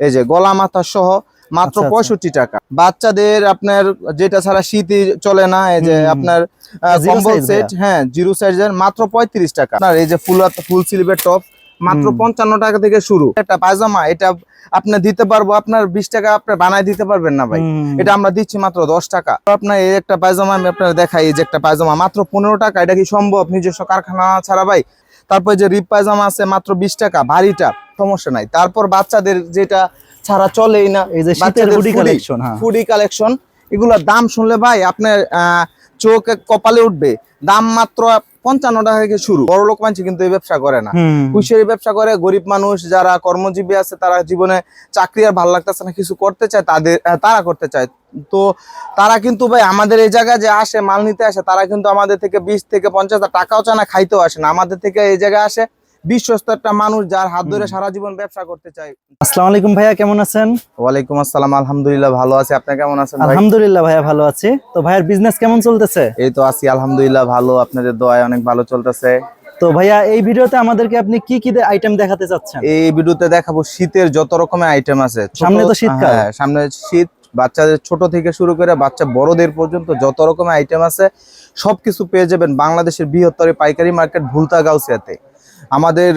এই যে গলা মাথা সহ মাত্র আচ্ছা, আচ্ছা। পঁয়ষট্টি টাকা। বাচ্চাদের আপনার যেটা ছাড়া শীতই চলে না এই যে আপনার কম্বল সেট হ্যাঁ জিরো সাইজের মাত্র পঁয়ত্রিশ টাকা। আপনার এই যে ফুল ফুল স্লিভের টপ মাত্র পঞ্চান্ন টাকা থেকে শুরু। একটা পায়জামা এটা আপনি দিতে পারব আপনার বিশ টাকা আপনি বানায় দিতে পারবেন না ভাই। এটা আমরা দিচ্ছি মাত্র দশ টাকা। আপনার এই একটা পায়জামা আমি আপনার দেখাই এই যে একটা পায়জামা মাত্র পনেরো টাকা এটা কি সম্ভব? নিজস্ব কারখানা ছাড়া ভাই। তারপর যে রিপ পায়জামা আছে মাত্র বিশ টাকা ভারীটা। সমস্যা নাই। তারপর বাচ্চাদের যেটা ছাড়া চলেই না এই যে শীতের হুডি কালেকশন হ্যাঁ। ফুডি কালেকশন এগুলোর দাম শুনলে ভাই আপনার চোখ কপালে উঠবে। দাম মাত্র পঞ্চান্ন টাকা থেকে শুরু। বড় লোক মানুষ কিন্তু এই ব্যবসা করে না। কুশিয়ারি ব্যবসা করে গরিব মানুষ যারা কর্মজীবী আছে তারা জীবনে চাকরি আর ভালো লাগতেছে না কিছু করতে চায় তাদের তারা করতে চায়। তো তারা কিন্তু ভাই আমাদের এই জায়গায় যে আসে মাল নিতে আসে তারা কিন্তু আমাদের থেকে বিশ থেকে পঞ্চাশ হাজার টাকাও চায় না খাইতেও আসে না। আমাদের থেকে এই জায়গায় আসে বিশ্বস্ত একটা মানুষ যার হাত ধরে সারা জীবন ব্যবসা করতে চায়। আসসালামু আলাইকুম ভাইয়া কেমন আছেন? ওয়ালাইকুম আসসালাম আলহামদুলিল্লাহ ভালো আছে। আপনি কেমন আছেন আলহামদুলিল্লাহ ভাইয়া ভালো আছি। তো ভাইয়ার বিজনেস কেমন চলতেছে? এই তো আছি আলহামদুলিল্লাহ ভালো। আপনাদের দোয়ায় অনেক ভালো চলতেছে। তো ভাইয়া এই ভিডিওতে আমাদেরকে আপনি কি কি আইটেম দেখাতে চাচ্ছেন? এই ভিডিওতে দেখাবো শীতের যত রকমের আইটেম আছে। সামনে তো শীতকাল। হ্যাঁ, সামনে শীত বাচ্চাদের ছোট থেকে শুরু করে বাচ্চা বড়দের পর্যন্ত যত রকমের আইটেম আছে সবকিছু পেয়ে যাবেন বাংলাদেশের বৃহত্তর পাইকারি মার্কেট ভুলতা গাউসিয়াতে। আমাদের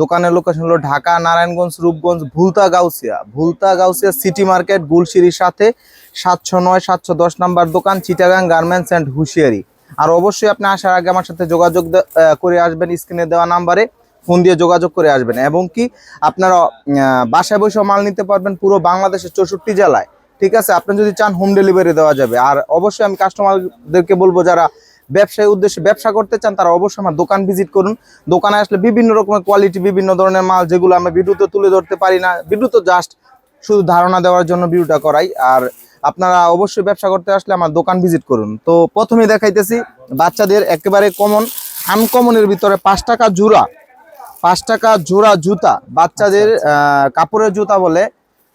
দোকানের লোকেশন হলো ঢাকা, নারায়ণগঞ্জ, রূপগঞ্জ, ভুলতা, গাউসিয়া। ভুলতা, গাউসিয়া সিটি মার্কেট গুলশিরির সাথে সাতশো নয়, সাতশো দশ নাম্বার দোকান, চিটাগাং গার্মেন্টস অ্যান্ড হুঁশিয়ারি। আর অবশ্যই আপনি আসার আগে আমার সাথে যোগাযোগ করে আসবেন স্ক্রিনে দেওয়া নাম্বারে ফোন দিয়ে যোগাযোগ করে আসবেন। এবং কি আপনারা বাসায় বসে মাল নিতে পারবেন পুরো বাংলাদেশের চৌষট্টি জেলায়। ঠিক আছে? আপনি যদি চান হোম ডেলিভারি দেওয়া যাবে। আর অবশ্যই আমি কাস্টমারদেরকে বলব যারা ব্যবসায়ী উদ্দেশ্যে ব্যবসা করতে চান তারা অবশ্যই আমার দোকান ভিজিট করুন। দোকানে আসলে বিভিন্ন রকমের কোয়ালিটি বিভিন্ন ধরনের মাল যেগুলো আমরা ভিডিওতে তুলে ধরতে পারি না। ভিডিও তো জাস্ট শুধু ধারণা দেওয়ার জন্য ভিডিওটা করাই। আর আপনারা অবশ্যই ব্যবসা করতে আসলে আমার দোকান ভিজিট করুন। তো প্রথমে দেখাইতেছি বাচ্চাদের একেবারে কমন আনকমনের ভিতরে পাঁচ টাকা জোড়া পাঁচ টাকা জোড়া জুতা। বাচ্চাদের আহ, কাপড়ের জুতা বলে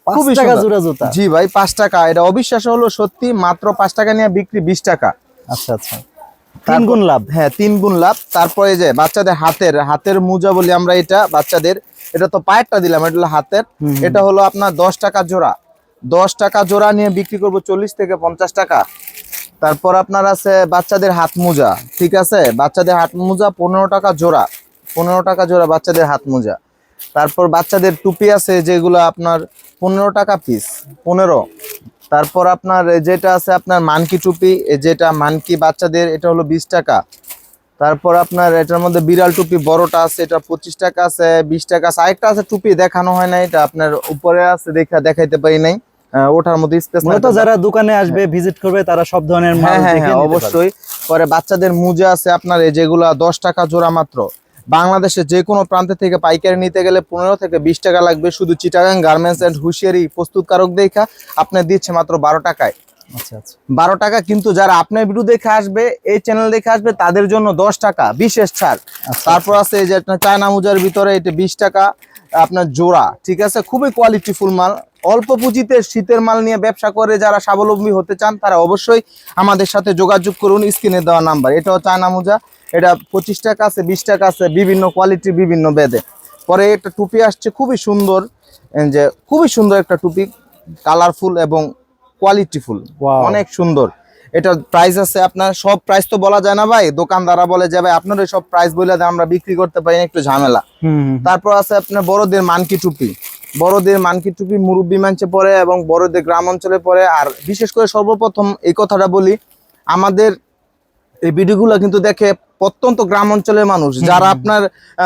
খুবই টাকা। জোড়া জুতা। জি ভাই পাঁচ টাকা। এটা অবিশ্বাস হলো সত্যি মাত্র পাঁচ টাকা নিয়ে বিক্রি বিশ টাকা। আচ্ছা আচ্ছা। তিন গুণ লাভ। হ্যাঁ তিন গুণ লাভ। তারপরে যে বাচ্চাদের হাতের হাতের মোজা বলি আমরা এটা বাচ্চাদের এটা তো পায়েরটা দিলাম এটা হলো হাতের। এটা হলো আপনার দশ টাকা জোড়া। দশ টাকা জোড়া নিয়ে বিক্রি করব চল্লিশ থেকে পঞ্চাশ টাকা। তারপর আপনার আছে বাচ্চাদের হাত মোজা ঠিক আছে? বাচ্চাদের হাত মোজা পনেরো টাকা জোড়া। পনেরো টাকা জোড়া বাচ্চাদের হাত মোজা। তারপর বাচ্চাদের টুপি আছে যেগুলো আপনার পনেরো টাকা পিস পনেরো। তারপর আপনার যেটা আছে আপনার মানকি টুপি যেটা মানকি বাচ্চাদের এটা হলো বিশ টাকা। তারপর আপনার এটার মধ্যে বিড়াল টুপি বড়টা আছে এটা পঁচিশ টাকা আছে বিশ টাকা আছে। আরেকটা আছে টুপি দেখানো হয় না এটা আপনার উপরে আছে দেখা দেখাইতে পারি নাই। ওটার মধ্যে স্পেস মূলত যারা দোকানে আসবে ভিজিট করবে তারা সব ধরনের হ্যাঁ হ্যাঁ হ্যাঁ অবশ্যই। পরে বাচ্চাদের মুজা আছে আপনার এই যেগুলা দশ টাকা জোড়া মাত্র। বাংলাদেশে যে কোনো প্রান্ত থেকে পাইকারি নিতে গেলে পনেরো থেকে বিশ টাকা লাগবে। শুধু চিটাগাং গার্মেন্টস অ্যান্ড হুঁশিয়ারি প্রস্তুতকারক দেখা আপনার দিচ্ছে মাত্র বারো টাকায়। আচ্ছা আচ্ছা। বারো টাকা কিন্তু যারা আপনার ভিডিও দেখে আসবে এই চ্যানেল দেখে আসবে তাদের জন্য দশ টাকা বিশেষ ছাড়। আচ্ছা, তারপর আছে এই যে চায়না মুজার ভিতরে এটা বিশ টাকা। আপনার জোড়া ঠিক আছে? খুবই কোয়ালিটি ফুল মাল। অল্প পুঁজিতে শীতের মাল নিয়ে ব্যবসা করে যারা স্বাবলম্বী হতে চান তারা অবশ্যই আমাদের সাথে যোগাযোগ করুন স্ক্রিনে দেওয়া নাম্বার। এটাও চায়না মুজা এটা পঁচিশ টাকা আছে বিশ টাকা আছে বিভিন্ন কোয়ালিটি বিভিন্ন বেদে। পরে একটা টুপি আসছে খুবই সুন্দর যে খুবই সুন্দর একটা টুপি কালারফুল এবং কোয়ালিটিফুল. অনেক সুন্দর। এটা প্রাইস আছে আপনার সব প্রাইস তো বলা যায় না ভাই। দোকানদারা বলে যে ভাই আপনার সব প্রাইস বলে দেয় আমরা বিক্রি করতে পারি না, একটু ঝামেলা। তারপর আছে আপনার বড়দের মানকি টুপি। বড়দের মানকি টুপি মুরব্বী মঞ্চে পরে এবং বড়দের গ্রাম অঞ্চলে পরে। আর বিশেষ করে সর্বপ্রথম এই কথাটা বলি আমাদের এই ভিডিওগুলো কিন্তু দেখে প্রত্যন্ত গ্রাম অঞ্চলের মানুষ যারা আপনার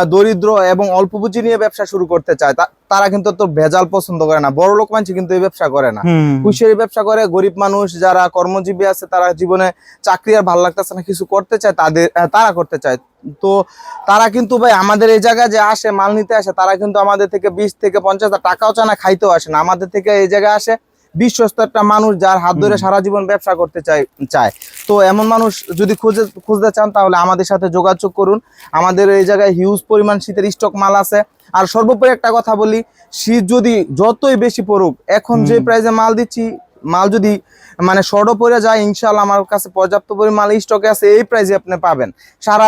দরিদ্র এবং অল্প পুঁজি নিয়ে ব্যবসা শুরু করতে চায় তারা কিন্তু তো ভেজাল পছন্দ করে না। বড় লোক মানুষ কিন্তু এই ব্যবসা করে না। হুম। ব্যবসা করে গরিব মানুষ যারা কর্মজীবী আছে তারা জীবনে চাকরি আর ভালো লাগতেছে না কিছু করতে চায় তাদের তারা করতে চায়। তো তারা কিন্তু ভাই আমাদের এই জায়গায় যে আসে মাল নিতে আসে তারা কিন্তু আমাদের থেকে বিশ থেকে পঞ্চাশ হাজার টাকাও চায় না খাইতেও আসে না। আমাদের থেকে এই জায়গায় আসে বিশ্বস্ত একটা মানুষ যার হাত ধরে সারা জীবন ব্যবসা করতে চায় চায়। তো এমন মানুষ যদি খুঁজে খুঁজতে চান তাহলে আমাদের সাথে যোগাযোগ করুন। আমাদের এই জায়গায় হিউজ পরিমাণ শীতের স্টক মাল আছে। আর সর্বোপরি একটা কথা বলি শীত যদি যতই বেশি পড়ুক এখন যে প্রাইজে মাল দিচ্ছি মাল যদি মানে শর্টও পরে যায় ইনশাল্লাহ আমার কাছে পর্যাপ্ত পরিমাণ স্টকে আছে এই প্রাইজে আপনি পাবেন। সারা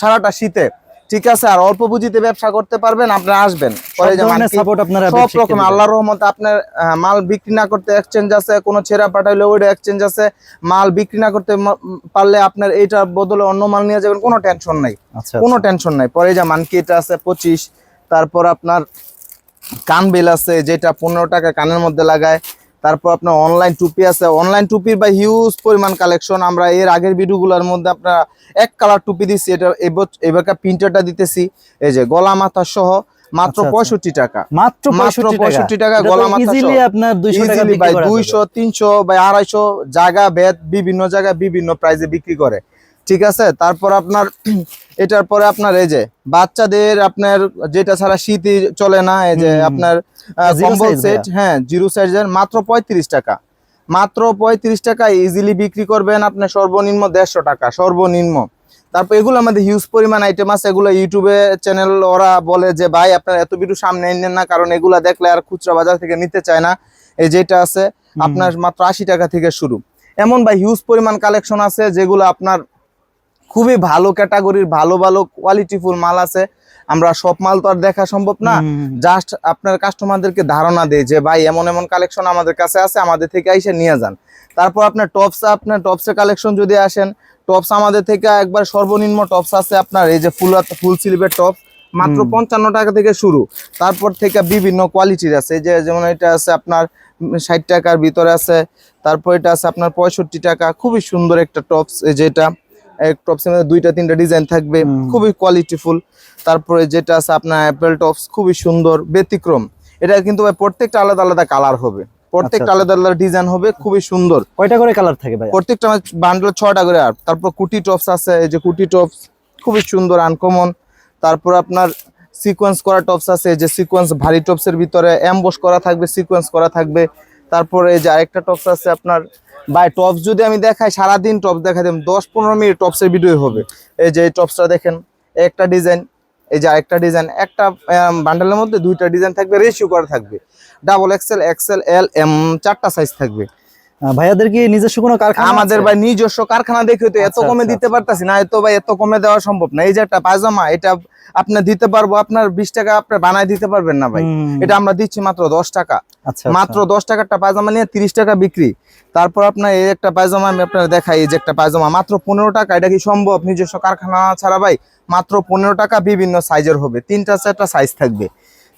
সারাটা শীতে। ঠিক আছে আর অল্প পুঁজিতে ব্যবসা করতে পারবেন আপনি আসবেন। সব পরে যে ধরনের মানকি- সাপোর্ট আপনারা সব রকম দিবেন। আল্লাহর রহমতে আপনার মাল বিক্রি না করতে এক্সচেঞ্জ আছে কোনো ছেঁড়া পাঠাইলে ওইটা এক্সচেঞ্জ আছে। মাল বিক্রি না করতে পারলে আপনার এইটার বদলে অন্য মাল নিয়ে যাবেন কোনো টেনশন নাই। আচ্ছা কোনো টেনশন নাই। পরে যে মানকি এটা আছে পঁচিশ তারপর আপনার কান বেল আছে যেটা পনেরো টাকা কানের মধ্যে লাগায়। তারপর আপনার অনলাইন টুপি আছে। অনলাইন টুপির বা হিউজ পরিমাণ কালেকশন আমরা এর আগের ভিডিওগুলোর মধ্যে আপনার এক কালার টুপি দিচ্ছি এটা এবার- এবারকার প্রিন্টারটা দিতেছি। এই যে গলা মাথা সহ মাত্র আচ্ছা, আচ্ছা। পঁয়ষট্টি টাকা। মাত্র মাত্র 65 65 টাকা গলা মাথা আপনার 200 টাকা Easily বিক্রি ভাই করা যাবে। দুইশো তিনশো বা আড়াইশো জায়গা বেদ বিভিন্ন জায়গায় বিভিন্ন প্রাইজে বিক্রি করে। ঠিক আছে? তারপর আপনার এটার পরে আপনার এই যে বাচ্চাদের আপনার যেটা ছাড়া শীতই চলে না এই যে। আপনার কম্বল সেট হ্যাঁ জিরো সাইজের মাত্র পঁয়ত্রিশ টাকা। মাত্র পঁয়ত্রিশ টাকা ইজিলি বিক্রি করবেন আপনার সর্বনিম্ন দেড়শো টাকা সর্বনিম্ন। তারপর এগুলো আমাদের হিউজ পরিমাণ আইটেম আছে এগুলো ইউটিউবে চ্যানেল ওরা বলে যে ভাই আপনার এত ভিডিও সামনে নেন না কারণ এগুলা দেখলে আর খুচরা বাজার থেকে নিতে চায় না। এই যেটা আছে আপনার মাত্র আশি টাকা থেকে শুরু। এমন ভাই হিউজ পরিমাণ কালেকশন আছে যেগুলো আপনার খুবই ভালো ক্যাটাগরির ভালো ভালো কোয়ালিটিফুল মাল আছে। আমরা সব মাল তো আর দেখা সম্ভব না। জাস্ট আপনার কাস্টমারদেরকে ধারণা দেয় যে ভাই এমন এমন কালেকশন আমাদের কাছে আছে আমাদের থেকে এসে নিয়ে যান। তারপর আপনার টপস আপনার টপসের কালেকশন যদি আসেন টপস আমাদের থেকে একবার সর্বনিম্ন টপস আছে আপনার এই যে ফুল ফুল স্লিভের টপস মাত্র পঞ্চান্ন টাকা থেকে শুরু। তারপর থেকে বিভিন্ন কোয়ালিটির আছে। এই যে যেমন এটা আছে আপনার ষাট টাকার ভিতরে আছে তারপর এটা আছে আপনার পঁয়ষট্টি টাকা। খুবই সুন্দর একটা টপস এই যেটা টপসের মধ্যে দুইটা তিনটা ডিজাইন থাকবে খুবই কোয়ালিটিফুল তারপরে যেটা আছে আপনার অ্যাপেল টপস খুবই সুন্দর ব্যতিক্রম। এটা কিন্তু ভাই প্রত্যেকটা আলাদা আলাদা কালার হবে। প্রত্যেকটা আচ্ছা। আলাদা আলাদা ডিজাইন হবে খুবই সুন্দর। কয়টা করে কালার থাকে ভাই প্রত্যেকটা বান্ডেল ছটা করে আর। তারপর কুটি টপস আছে এই যে কুটি টপস খুবই সুন্দর আনকমন তারপর আপনার সিকোয়েন্স করা টপস আছে যে সিকোয়েন্স ভারী টপসের ভিতরে অ্যাম্বস করা থাকবে সিকোয়েন্স করা থাকবে। তারপরে যে আরেকটা টপস আছে আপনার বাই টপস যদি আমি দেখাই, সারাদিন টপস দেখা দেব দশ পনেরো মিনিট টপসের ভিডিও হবে। এই যে টপসটা দেখেন, একটা ডিজাইন এই যে আরেকটা ডিজাইন একটা বান্ডেলের মধ্যে দুইটা ডিজাইন থাকবে রেশিও করা থাকবে। Double XL XL L M চারটা সাইজ থাকবে। ভাইয়াদের কি নিজস্ব কোনো কারখানা আমাদের ভাই নিজস্ব কারখানা দেখে তো এত আচ্ছা, কমে আচ্ছা, দিতে পারতাছি না এত ভাই এত কমে দেওয়া সম্ভব না। এই যে একটা পায়জামা এটা আপনি দিতে পারব আপনার বিশ টাকা আপনি বানায় দিতে পারবেন না ভাই। এটা আমরা দিচ্ছি মাত্র দশ টাকা। আচ্ছা মাত্র দশ টাকারটা পায়জামা নিয়ে তিরিশ টাকা বিক্রি। তারপর আপনার এই একটা পায়জামা আমি আপনার দেখাই এই যে একটা পায়জামা মাত্র পনেরো টাকা। এটা কি সম্ভব? নিজস্ব কারখানা ছাড়া ভাই মাত্র পনেরো টাকা বিভিন্ন সাইজের হবে। তিনটা চারটা সাইজ থাকবে।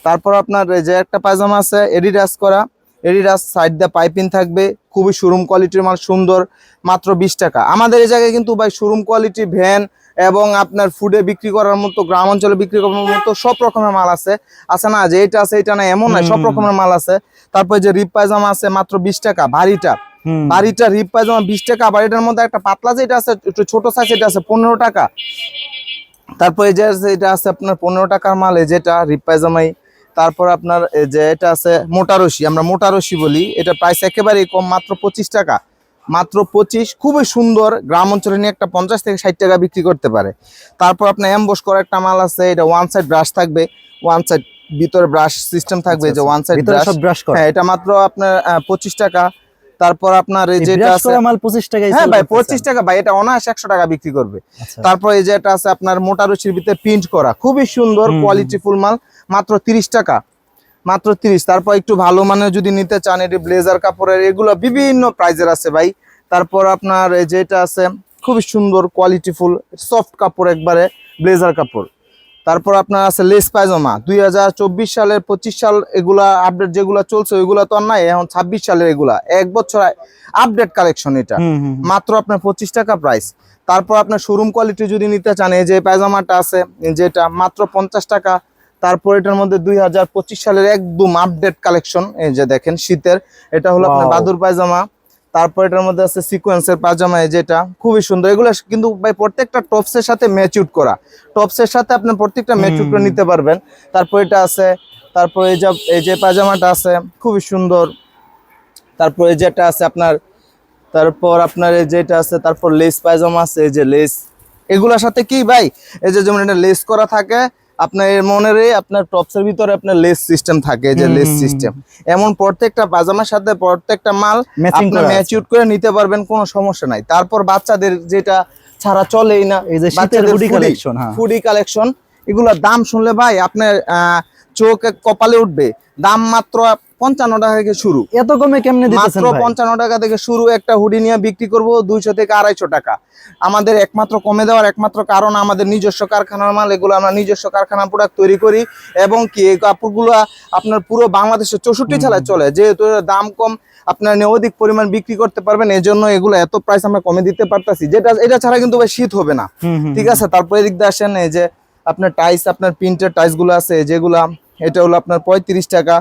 তারপর আপনার এই যে একটা পায়জামা আছে এডিডাস করা। এডিডাস সাইড দিয়ে পাইপিং থাকবে। খুবই শোরুম কোয়ালিটির মাল সুন্দর মাত্র বিশ টাকা। আমাদের এই জায়গায় কিন্তু ভাই শোরুম কোয়ালিটি ভ্যান এবং আপনার ফুডে বিক্রি করার মতো গ্রাম অঞ্চলে বিক্রি করার মতো সব রকমের মাল আছে। আছে না যে এটা আছে এটা না এমন না সব রকমের মাল আছে। তারপর যে রিপ পায়জামা আছে মাত্র বিশ টাকা ভারীটা বাড়িটা রিপ পায়জামা বিশ টাকা বাড়িটার মধ্যে একটা পাতলা যেটা আছে একটু ছোট সাইজ এটা আছে পনেরো টাকা। তারপর যে আছে, এটা আছে আপনার পনেরো টাকার মাল এই যেটা রিপ পায়জামাই তারপর আপনার যে এটা আছে মোটা রশি আমরা মোটা রশি বলি এটা প্রাইস একেবারেই কম মাত্র পঁচিশ টাকা। মাত্র পঁচিশ খুবই সুন্দর গ্রাম অঞ্চলে নিয়ে একটা পঞ্চাশ থেকে ষাট টাকা বিক্রি করতে পারে। তারপর আপনার অ্যাম্বস করা একটা মাল আছে এটা ওয়ান সাইড ব্রাশ থাকবে ওয়ান সাইড ভিতরে ব্রাশ সিস্টেম থাকবে যে ওয়ান সাইড আচ্ছা, ব্রাশ ব্রাশ করা। হ্যাঁ এটা মাত্র আপনার পঁচিশ টাকা। তারপর আপনার এই যেটা আছে মাল 25 টাকা হ্যাঁ ভাই করতেছেন। পঁচিশ টাকা ভাই এটা অনায়াস একশো টাকা বিক্রি করবে। আচ্ছা। তারপর এই যে এটা আছে আপনার মোটা রুচির ভিতরে প্রিন্ট করা খুবই সুন্দর হুম। কোয়ালিটি ফুল মাল। মাত্র তিরিশ টাকা। মাত্র তিরিশ। তারপর একটু ভালো মানের যদি নিতে চান এটি ব্লেজার কাপড়ের এগুলো বিভিন্ন প্রাইজের আছে ভাই। তারপর আপনার এই যে এটা আছে খুবই সুন্দর কোয়ালিটিফুল সফট কাপড় একবারে ব্লেজার কাপড়। তারপর আপনার আছে লেস পায়জামা দুই হাজার চব্বিশ সালের পঁচিশ সাল এগুলা আপডেট যেগুলা চলছে ওইগুলা তো আর নাই এখন ছাব্বিশ সালের এগুলা। এক বছর আপডেট কালেকশন এটা। মাত্র আপনার পঁচিশ টাকা প্রাইস তারপর আপনার শোরুম কোয়ালিটি যদি নিতে চান এই যে পায়জামাটা আছে যেটা মাত্র পঞ্চাশ টাকা তারপর এটার মধ্যে দুই হাজার পঁচিশ সালের একদম আপডেট কালেকশন এই যে দেখেন শীতের এটা হলো আপনার বাদুর পায়জামা। তারপর এটার মধ্যে আছে সিকোয়েন্সের পায়জামা এই যেটা খুবই সুন্দর। এগুলো কিন্তু ভাই প্রত্যেকটা টপসের সাথে ম্যাচিউড করা। টপসের সাথে আপনি প্রত্যেকটা ম্যাচিউড করে নিতে পারবেন। তারপর এটা আছে তারপর এই যে এই যে পায়জামাটা আছে খুবই সুন্দর। তারপর এই যেটা আছে আপনার তারপর আপনার এই যেটা আছে তারপর লেস পায়জামা আছে এই যে লেস এগুলোর সাথে কি ভাই? এই যে যেমন এটা লেস করা থাকে আপনার মনের আপনার টপসের ভিতরে আপনার লেস সিস্টেম থাকে যে লেস সিস্টেম এমন প্রত্যেকটা পাজামার সাথে প্রত্যেকটা মাল আপনার করা আছে। ম্যাচিউর করে নিতে পারবেন কোনো সমস্যা নাই। তারপর বাচ্চাদের যেটা ছাড়া চলেই না এই যে বাচ্চাদের কালেকশন ফুডি কালেকশন এগুলোর দাম শুনলে ভাই আপনার আহ, চোখ কপালে উঠবে। দাম মাত্র পঞ্চান্ন টাকা থেকে শুরু। এত কমে কেমনে মাত্র পঞ্চান্ন টাকা থেকে শুরু একটা হুডি নিয়ে বিক্রি করব দুইশো থেকে আড়াইশো টাকা। আমাদের একমাত্র কমে দেওয়ার একমাত্র কারণ আমাদের নিজস্ব কারখানার মাল এগুলো আমরা নিজস্ব কারখানা প্রোডাক্ট তৈরি করি এবং কি এই কাপড়গুলো আপনার পুরো বাংলাদেশের চৌষট্টি জেলায় চলে। যেহেতু দাম কম আপনার অধিক পরিমাণ বিক্রি করতে পারবেন এই জন্য এগুলো এত প্রাইস আমরা কমে দিতে পারতাছি। যেটা এটা ছাড়া কিন্তু ভাই শীত হবে না। ঠিক আছে? তারপরে এদিক দিয়ে আসেন এই যে আপনার টাইস আপনার প্রিন্টের টাইসগুলো আছে যেগুলা এটা হলো আপনার পঁয়ত্রিশ টাকা।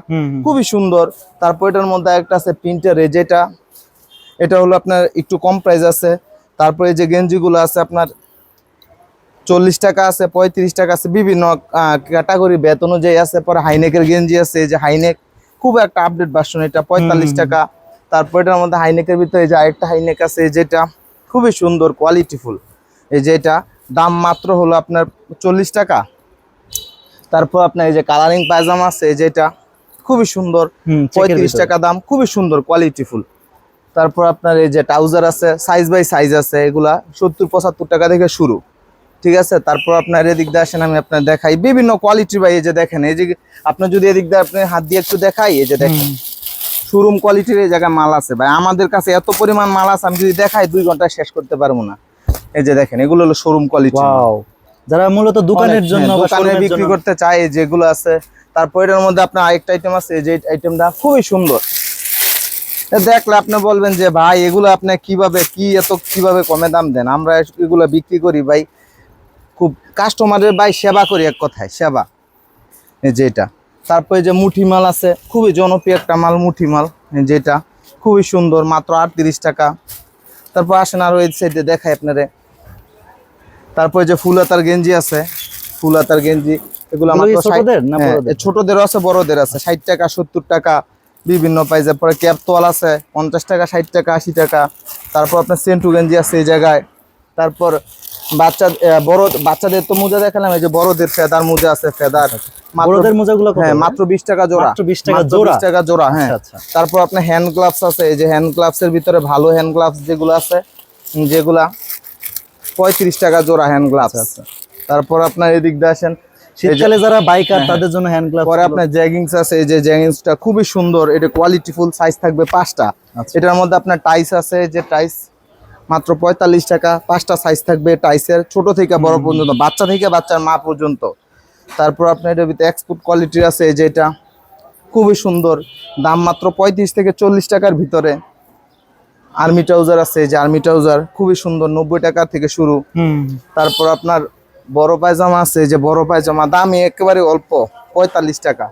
খুবই সুন্দর। তারপর এটার মধ্যে একটা আছে প্রিন্টার যেটা। এটা হলো আপনার একটু কম প্রাইস আছে। তারপরে যে গেঞ্জিগুলো আছে আপনার চল্লিশ টাকা আছে পঁয়ত্রিশ টাকা আছে। বিভিন্ন ক্যাটাগরি বেত অনুযায়ী আছে। পরে হাইনেকের গেঞ্জি আছে এই যে হাইনেক খুব একটা আপডেট ভার্সন এটা পঁয়তাল্লিশ টাকা। তারপর এটার মধ্যে হাইনেকের ভিতরে এই যে আরেকটা হাইনেক আছে যেটা। খুবই সুন্দর কোয়ালিটিফুল এই যে এটা দাম মাত্র হলো আপনার চল্লিশ টাকা। তারপর আপনার এই যে কালারিং পায়জামা আছে যেটা খুবই সুন্দর পঁয়ত্রিশ টাকা দাম খুবই সুন্দর কোয়ালিটিফুল তারপর আপনার এই যে ট্রাউজার আছে সাইজ বাই সাইজ আছে এগুলা সত্তর পঁচাত্তর টাকা থেকে শুরু। ঠিক আছে? তারপর আপনার এদিক দিয়ে আসেন আমি আপনার দেখাই। বিভিন্ন কোয়ালিটি ভাই এই যে দেখেন এই যে আপনার যদি এদিক দিয়ে আপনি হাত দিয়ে একটু দেখাই এই যে দেখেন। শোরুম কোয়ালিটির এই জায়গায় মাল আছে ভাই। আমাদের কাছে এত পরিমাণ মাল আছে আমি যদি দেখাই দুই ঘণ্টা শেষ করতে পারব না। এই যে দেখেন এগুলো হলো শোরুম কোয়ালিটি! যারা মূলত দোকানের জন্য হ্যাঁ, দোকানে বিক্রি করতে চাই যেগুলো আছে তারপর এটার মধ্যে আপনার আরেকটা আইটেম আছে যে আইটেমটা খুবই সুন্দর। দেখলে আপনি বলবেন যে ভাই এগুলো আপনি কীভাবে কি এত কীভাবে কমে দাম দেন? আমরা এগুলো বিক্রি করি ভাই। খুব কাস্টমারের ভাই সেবা করি এক কথায় সেবা। এই যে এটা। তারপরে যে মুঠি মাল আছে খুবই জনপ্রিয় একটা মাল মুঠি মাল। যেটা খুবই সুন্দর মাত্র আটত্রিশ টাকা। তারপর আসেন আরও এই সাইডে দেখাই আপনারে। তারপরে যে ফুলাতার গেঞ্জি আছে ফুলাতার গেঞ্জি এগুলো ষাট- ছোটদের হ্যাঁ, আছে বড়দের আছে। ষাট টাকা সত্তর টাকা বিভিন্ন প্রাইজে পরে ক্যাপ তোয়াল আছে পঞ্চাশ টাকা ষাট টাকা আশি টাকা। তারপর আপনার সেন্টু গেঞ্জি আছে এই জায়গায়। তারপর বাচ্চা বড় বাচ্চাদের তো মোজা দেখালাম এই যে বড়দের ফেদার মোজা আছে ফেদার। মাত্র বড়দের মোজাগুলো হ্যাঁ মাত্র বিশ টাকা জোড়া। মাত্র 20 টাকা জোড়া? 20 টাকা জোড়া হ্যাঁ। আচ্ছা, আচ্ছা। তারপর আপনার হ্যান্ড গ্লাভস আছে এই যে হ্যান্ড গ্লাভস এর ভিতরে ভালো হ্যান্ড গ্লাভস যেগুলো আছে যেগুলা পঁয়ত্রিশ টাকা জোড়া হ্যান্ড গ্লাভস আচ্ছা, তারপর আপনার এদিক দিয়ে আসেন শীতকালে যারা বাইকার তাদের জন্য হ্যান্ড গ্লাভস পরে আপনার জ্যাগিংস আছে এই যে জ্যাগিংসটা খুবই সুন্দর এটা কোয়ালিটিফুল সাইজ থাকবে পাঁচটা। আচ্ছা। এটার মধ্যে আপনার টাইস আছে যে টাইস মাত্র পঁয়তাল্লিশ টাকা পাঁচটা সাইজ থাকবে টাইসের ছোট থেকে বড় পর্যন্ত বাচ্চা থেকে বাচ্চার মা পর্যন্ত। তারপর আপনার এটার ভিতরে এক্সপোর্ট কোয়ালিটির আছে এই যে এটা খুবই সুন্দর দাম মাত্র পঁয়ত্রিশ থেকে চল্লিশ টাকার ভিতরে। আর্মি ট্রাউজার আছে যে আর্মি ট্রাউজার খুবই সুন্দর নব্বই টাকা থেকে শুরু। তারপর আপনার বড় পায়জামা আছে যে বড় পায়জামা দামই একেবারে অল্প পঁয়তাল্লিশ টাকা।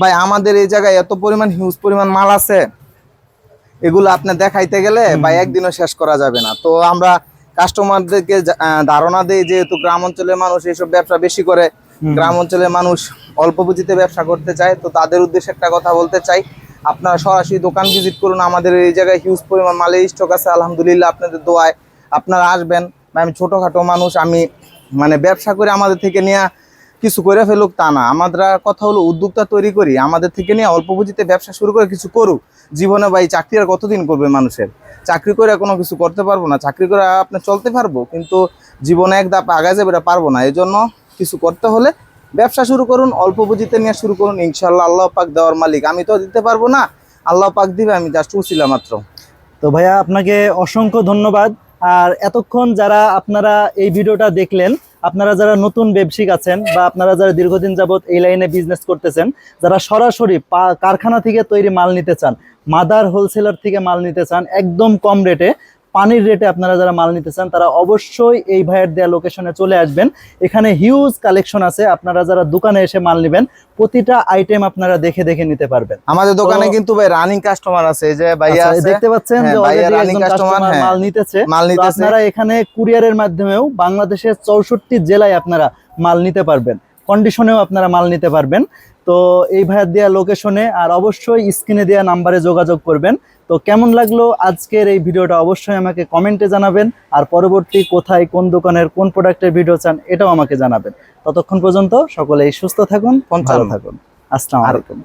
ভাই আমাদের এই জায়গায় এত পরিমাণ হিউজ পরিমাণ মাল আছে এগুলো আপনি দেখাইতে গেলে ভাই একদিনও শেষ করা যাবে না। তো আমরা কাস্টমারদেরকে ধারণা দেই যেহেতু গ্রাম অঞ্চলের মানুষ এইসব ব্যবসা বেশি করে গ্রাম অঞ্চলের মানুষ অল্প পুঁজিতে ব্যবসা করতে চায় তো তাদের উদ্দেশ্যে একটা কথা বলতে চাই। আপনারা সরাসরি দোকান ভিজিট করুন। আমাদের এই জায়গায় হিউজ পরিমাণ মালের স্টক আছে। আলহামদুলিল্লাহ আপনাদের দোয়ায় আপনারা আসবেন। আমি ছোটোখাটো মানুষ, আমি মানে ব্যবসা করে আমাদের থেকে নিয়ে কিছু করে ফেলুক, তা না। আমরা কথা হলো উদ্যোক্তা তৈরি করি, আমাদের থেকে নিয়ে অল্প পুঁজিতে ব্যবসা শুরু করে কিছু করুক। জীবনে ভাই চাকরি আর কতদিন করবে মানুষের? চাকরি করে কোনো কিছু করতে পারব না। চাকরি করে আপনি চলতে পারব, কিন্তু জীবনে এক ধাপ আগায় যাবে পারব না। এই জন্য কিছু করতে হলে ব্যবসা শুরু করুন, অল্প পুঁজিতে নিয়ে শুরু করুন ইনশাল্লাহ আল্লাহ পাক দেওয়ার মালিক। আমি তো দিতে পারব না, আল্লাহ পাক দিবে, আমি জাস্ট উছিলাম মাত্র। তো ভাইয়া, আপনাকে অসংখ্য ধন্যবাদ। আর এতক্ষণ যারা আপনারা এই ভিডিওটা দেখলেন, আপনারা যারা নতুন ব্যবসায়িক আছেন বা আপনারা যারা দীর্ঘদিন যাবত এই লাইনে বিজনেস করতেছেন, যারা সরাসরি কারখানা থেকে তৈরি মাল নিতে চান, মাদার হোলসেলার থেকে মাল নিতে চান, একদম কম রেটে পানির রেটে আপনারা যারা মাল নিতে চান তারা অবশ্যই এই ভাইয়ের দেয়া লোকেশনে চলে আসবেন। এখানে হিউজ কালেকশন আছে আপনারা যারা দোকানে এসে মাল নেবেন প্রতিটা আইটেম আপনারা দেখে দেখে নিতে পারবেন। আমাদের দোকানে কিন্তু ভাই রানিং কাস্টমার আছে যে ভাইয়া আচ্ছা, আছে। দেখতে পাচ্ছেন হ্যাঁ, যে একজন customer, customer হ্যাঁ। মাল নিতেছে। মাল নিতেছে। আপনারা এখানে কুরিয়ারের মাধ্যমেও বাংলাদেশের চৌষট্টি জেলায় আপনারা মাল নিতে পারবেন। কন্ডিশনেও আপনারা মাল নিতে পারবেন। তো এই ভাইয়ের দেওয়া লোকেশনে আর অবশ্যই স্ক্রিনে দেওয়া নাম্বারে যোগাযোগ করবেন। তো কেমন লাগল আজকের এই ভিডিওটা? অবশ্যই আমাকে কমেন্টে জানাবেন। আর পরবর্তী কোথায় কোন দোকানের কোন প্রোডাক্টের ভিডিও চান এটাও আমাকে জানাবেন। ততক্ষণ পর্যন্ত সকলেই সুস্থ থাকুন ভালো থাকুন। আসসালামু আলাইকুম।